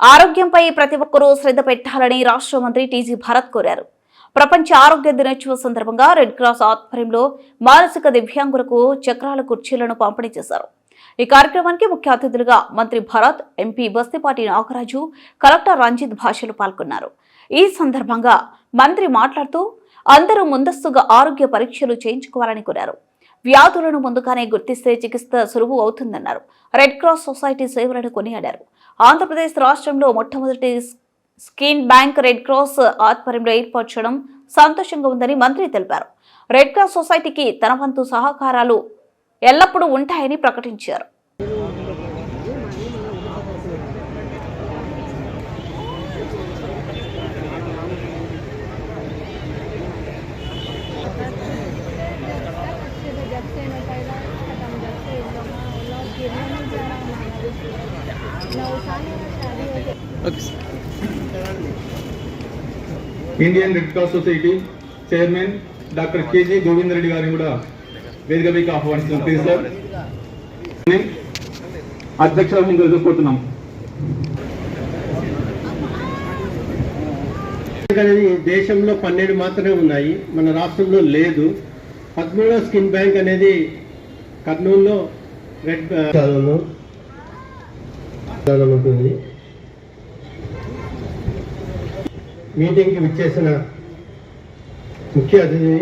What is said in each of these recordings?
ఆరోగ్యంపై ప్రతి ఒక్కరూ శ్రద్ధ పెట్టాలని రాష్ట్ర మంత్రి టీజీ భరత్ కోరారు. ప్రపంచ ఆరోగ్య దినోత్సవం సందర్భంగా రెడ్ క్రాస్ ఆధ్వర్యంలో మానసిక దివ్యాంగులకు చక్రాల కుర్చీలను పంపిణీ చేశారు. ఈ కార్యక్రమానికి ముఖ్య అతిథులుగా మంత్రి భరత్ ఎంపీ బస్తిపాటి నాగరాజు కలెక్టర్ రంజిత్ భాషలు పాల్గొన్నారు. ఈ సందర్భంగా మంత్రి మాట్లాడుతూ అందరూ ముందస్తుగా ఆరోగ్య పరీక్షలు చేయించుకోవాలని కోరారు. వ్యాధులను ముందుగానే గుర్తిస్తే చికిత్స సులువు అవుతుందన్నారు. రెడ్ క్రాస్ సొసైటీ సేవలను కొనియాడారు. ఆంధ్రప్రదేశ్ రాష్ట్రంలో మొట్టమొదటి స్కిన్ బ్యాంక్ రెడ్ క్రాస్ ఆధ్వర్యంలో ఏర్పాటు చేయడం సంతోషంగా ఉందని మంత్రి తెలిపారు. రెడ్ క్రాస్ సొసైటీకి తన వంతు సహకారాలు ఎల్లప్పుడూ ఉంటాయని ప్రకటించారు. Indian Red Cross Society chairman doctor K G Govind Reddy గారిని కూడా వేదికపైకి ఆహ్వానిస్తున్నాం. ప్లీజ్ సార్ అధ్యక్షులను ఎదుర్కొంటున్నాం. అనేది దేశంలో పన్నెండు మాత్రమే ఉన్నాయి. మన రాష్ట్రంలో లేదు. పదమూడో స్కిన్ బ్యాంక్ అనేది కర్నూలులో రెడ్ ఉంటుంది. మీటింగ్కి విచ్చేసిన ముఖ్య అతిథి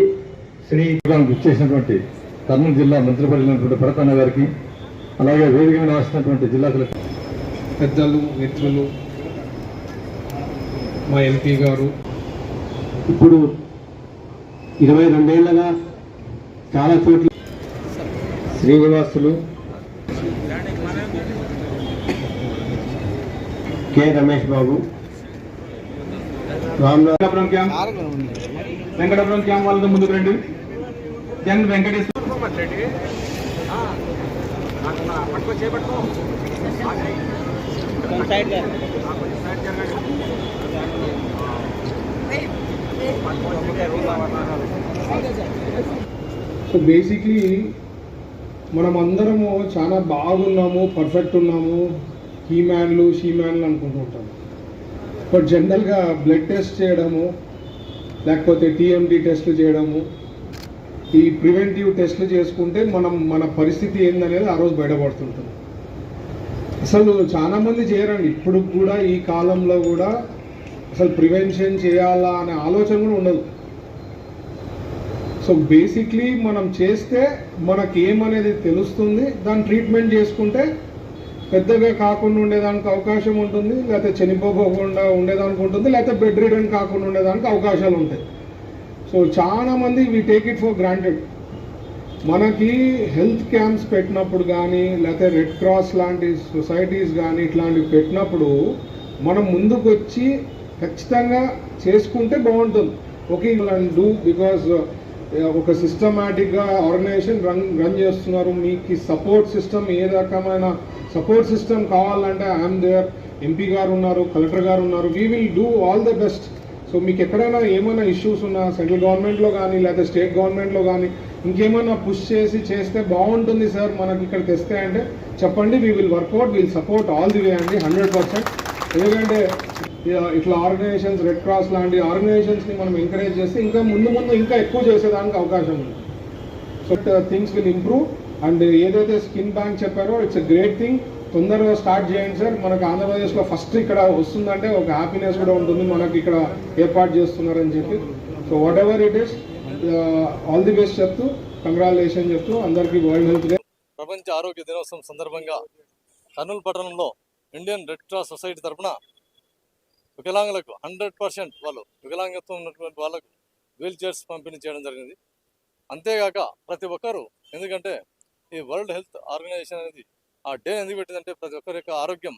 శ్రీ ప్రోగ్రాంకి ఇచ్చేసినటువంటి కర్నూలు జిల్లా మంత్రిపరిచినటువంటి భరతన్న గారికి అలాగే వేదిక మీద వస్తున్నటువంటి జిల్లా కలెక్టర్ పెద్దలు మిత్రులు మా ఎంపీ గారు. ఇప్పుడు ఇరవై రెండేళ్ళగా చాలా చోట్ల Srinivasulu K Ramesh Babu. Venkatapuram camp Venkatapuram camp వాళ్ళతో ముందుకు రండి. జన్ వెంకటేశ్వర సో బేసిక్లీ మనం అందరము చాలా బాగున్నాము పర్ఫెక్ట్ ఉన్నాము. హీ మ్యాన్లు షీ మ్యాన్లు అనుకుంటూ ఉంటాము బట్ జనరల్గా బ్లడ్ టెస్ట్ చేయడము లేకపోతే టీఎండి టెస్ట్లు చేయడము ఈ ప్రివెంటివ్ టెస్ట్లు చేసుకుంటే మనం మన పరిస్థితి ఏందనేది ఆ రోజు బయటపడుతుంటుంది. అసలు చాలా మంది చేయరండి. ఇప్పుడు కూడా ఈ కాలంలో కూడా అసలు ప్రివెన్షన్ చేయాలా అనే ఆలోచన కూడా ఉండదు. సో బేసిక్లీ మనం చేస్తే మనకి ఏమనేది తెలుస్తుంది దాని ట్రీట్మెంట్ చేసుకుంటే పెద్దగా కాకుండా ఉండేదానికి అవకాశం ఉంటుంది లేకపోతే చనిపోకుండా ఉండేదానికి ఉంటుంది లేకపోతే బెడ్ రిడన్ కాకుండా ఉండేదానికి అవకాశాలు ఉంటాయి. సో చాలా మంది టేక్ ఇట్ ఫర్ గ్రాంటెడ్ మనకి హెల్త్ క్యాంప్స్ పెట్టినప్పుడు కానీ లేకపోతే రెడ్ క్రాస్ లాంటి సొసైటీస్ కానీ ఇట్లాంటివి పెట్టినప్పుడు మనం ముందుకు వచ్చి ఖచ్చితంగా చేసుకుంటే బాగుంటుంది. ఓకే డూ బికాస్ ఒక సిస్టమేటిక్గా ఆర్గనైజేషన్ రన్ రన్ చేస్తున్నారు. మీకు సపోర్ట్ సిస్టమ్ ఏ రకమైన సపోర్ట్ సిస్టమ్ కావాలంటే ఐఎమ్ దేర్ ఎంపీ గారు ఉన్నారు కలెక్టర్ గారు ఉన్నారు. We will do all the best so మీకు ఎక్కడైనా ఏమైనా ఇష్యూస్ ఉన్నా సెంట్రల్ గవర్నమెంట్లో కానీ లేకపోతే స్టేట్ గవర్నమెంట్లో కానీ ఇంకేమైనా పుష్ చేసి చేస్తే బాగుంటుంది సార్ మనకి ఇక్కడ తెస్తే అంటే చెప్పండి we will work out will support all the way అండి హండ్రెడ్ పర్సెంట్ ఎందుకంటే ఇట్లా ఆర్గనైజేషన్స్ రెడ్ క్రాస్ లాంటి ఆర్గనైజేషన్స్ని మనం ఎంకరేజ్ చేస్తే ఇంకా ముందు ముందు ఇంకా ఎక్కువ చేసేదానికి అవకాశం ఉంది. So things will improve and ఏదైతే స్కిన్ బ్యాంక్ చెప్పారో ఇట్స్ ఎ గ్రేట్ థింగ్ తొందరగా స్టార్ట్ చేయండి సార్. మనకు ఆంధ్రప్రదేశ్లో ఫస్ట్ ఇక్కడ వస్తుందంటే ఒక హ్యాపీనెస్ కూడా ఉంటుంది. మనకి ఇక్కడ ఏర్పాటు చేస్తున్నారని చెప్పి. So whatever it is all the best చెప్తూ కంగ్రాచులేషన్ చెప్తూ అందరికీ వరల్డ్ హెల్త్ డే ప్రపంచ ఆరోగ్య దినోత్సవం సందర్భంగా కర్నూలు పట్టణంలో ఇండియన్ రెడ్ క్రాస్ సొసైటీ తరపున వికలాంగులకు హండ్రెడ్ పర్సెంట్ వాళ్ళు వికలాంగత్వం ఉన్నటువంటి వాళ్ళకు వీల్ చైర్స్ పంపిణీ చేయడం జరిగింది. అంతేగాక ప్రతి ఒక్కరూ ఎందుకంటే ఈ వరల్డ్ హెల్త్ ఆర్గనైజేషన్ అనేది ఆ డే ఎందుకు పెట్టిందంటే ప్రతి ఒక్కరి యొక్క ఆరోగ్యం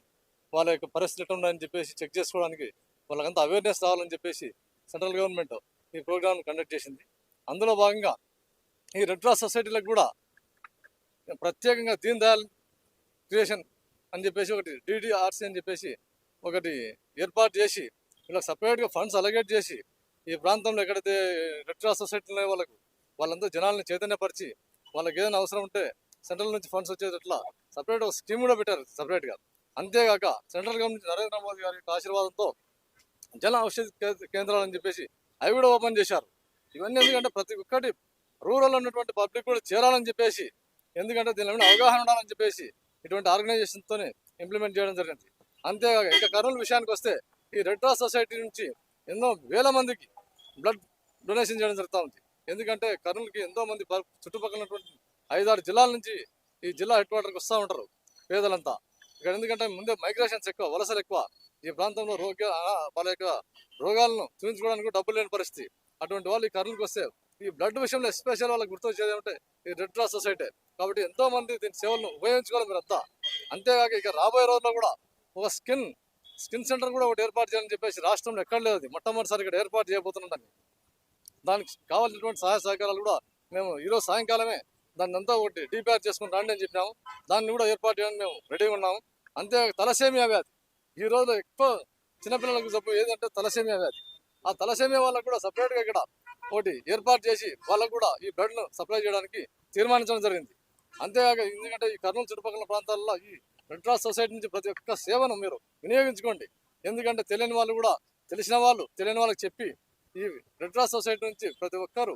వాళ్ళ యొక్క పరిస్థితి ఎట్లా ఉన్నాయని చెప్పేసి చెక్ చేసుకోవడానికి వాళ్ళకంతా అవేర్నెస్ రావాలని చెప్పేసి సెంట్రల్ గవర్నమెంట్ ఈ ప్రోగ్రామ్ కండక్ట్ చేసింది. అందులో భాగంగా ఈ రెడ్ క్రాస్ సొసైటీలకు కూడా ప్రత్యేకంగా దీన్ దయాల్ క్రియేషన్ అని చెప్పేసి ఒకటి డిడిఆర్సీ అని చెప్పేసి ఒకటి ఏర్పాటు చేసి వీళ్ళకి సపరేట్గా ఫండ్స్ అలగేట్ చేసి ఈ ప్రాంతంలో ఎక్కడైతే రెడ్ క్రాస్ సొసైటీ ఉన్నాయో వాళ్ళకు వాళ్ళంతా జనాల్ని చైతన్యపరిచి వాళ్ళకి ఏదైనా అవసరం ఉంటే సెంట్రల్ నుంచి ఫండ్స్ వచ్చేటట్లా సపరేట్ ఒక స్కీమ్ కూడా పెట్టారు సపరేట్గా అంతేగాక సెంట్రల్ గవర్నమెంట్ నరేంద్ర మోదీ గారి యొక్క ఆశీర్వాదంతో జన ఔషధ కేంద్రాలు అని చెప్పేసి అవి కూడా ఓపెన్ చేశారు. ఇవన్నీ ఎందుకంటే ప్రతి ఒక్కటి రూరల్ ఉన్నటువంటి పబ్లిక్ కూడా చేరాలని చెప్పేసి ఎందుకంటే దీని మీద అవగాహన ఉండాలని చెప్పేసి ఇటువంటి ఆర్గనైజేషన్తోనే ఇంప్లిమెంట్ చేయడం జరిగింది. అంతేగాక ఇంకా కర్నూలు విషయానికి వస్తే ఈ రెడ్ క్రాస్ సొసైటీ నుంచి ఎన్నో వేల మందికి బ్లడ్ డొనేషన్ చేయడం జరుగుతూ ఉంది. ఎందుకంటే కర్నూలుకి ఎంతో మంది చుట్టుపక్కల ఉన్నటువంటి ఐదారు జిల్లాల నుంచి ఈ జిల్లా హెడ్ క్వార్టర్కి వస్తూ ఉంటారు పేదలంతా. ఇక్కడ ఎందుకంటే ముందే మైగ్రేషన్స్ ఎక్కువ వలసలు ఎక్కువ. ఈ ప్రాంతంలో రోగ వాళ్ళ యొక్క రోగాలను చూపించుకోవడానికి డబ్బులు లేని పరిస్థితి. అటువంటి వాళ్ళు ఈ కర్నూలుకి వస్తే ఈ బ్లడ్ విషయంలో ఎస్పెషల్ వాళ్ళకి గుర్తొచ్చేది ఏమంటే ఈ రెడ్ క్రాస్ సొసైటీ. కాబట్టి ఎంతో మంది దీని సేవలను ఉపయోగించుకోవాలి మీరు అంతా అంతేకాక ఇక రాబోయే రోజుల్లో కూడా ఒక స్కిన్ స్కిన్ సెంటర్ కూడా ఒకటి ఏర్పాటు చేయాలని చెప్పేసి రాష్ట్రంలో ఎక్కడ లేదు మొట్టమొదటిసారి ఇక్కడ ఏర్పాటు చేయబోతున్నాం దానికి కావాల్సినటువంటి సహాయ సహకారాలు కూడా మేము ఈరోజు సాయంకాలమే దాన్ని అంతా ఒకటి డీపీఆర్ చేసుకుని రండి అని చెప్పినాము. దాన్ని కూడా ఏర్పాటు చేయడానికి మేము రెడీగా ఉన్నాము. అంతే తలసేమియా వ్యాధి. ఈ రోజు ఎక్కువ చిన్నపిల్లలకు జబ్బు ఏదంటే తలసేమియా వ్యాధి. ఆ తలసేమియా వాళ్ళకు కూడా సపరేట్గా ఇక్కడ ఒకటి ఏర్పాటు చేసి వాళ్ళకు కూడా ఈ బ్లడ్ను సప్లై చేయడానికి తీర్మానించడం జరిగింది. అంతేకాక ఎందుకంటే ఈ కర్నూలు చుట్టుపక్కల ప్రాంతాల్లో ఈ రెడ్ క్రాస్ సొసైటీ నుంచి ప్రతి ఒక్క సేవను మీరు వినియోగించుకోండి. ఎందుకంటే తెలియని వాళ్ళు కూడా తెలిసిన వాళ్ళు తెలియని వాళ్ళకి చెప్పి ఈ రెడ్ క్రాస్ సొసైటీ నుంచి ప్రతి ఒక్కరు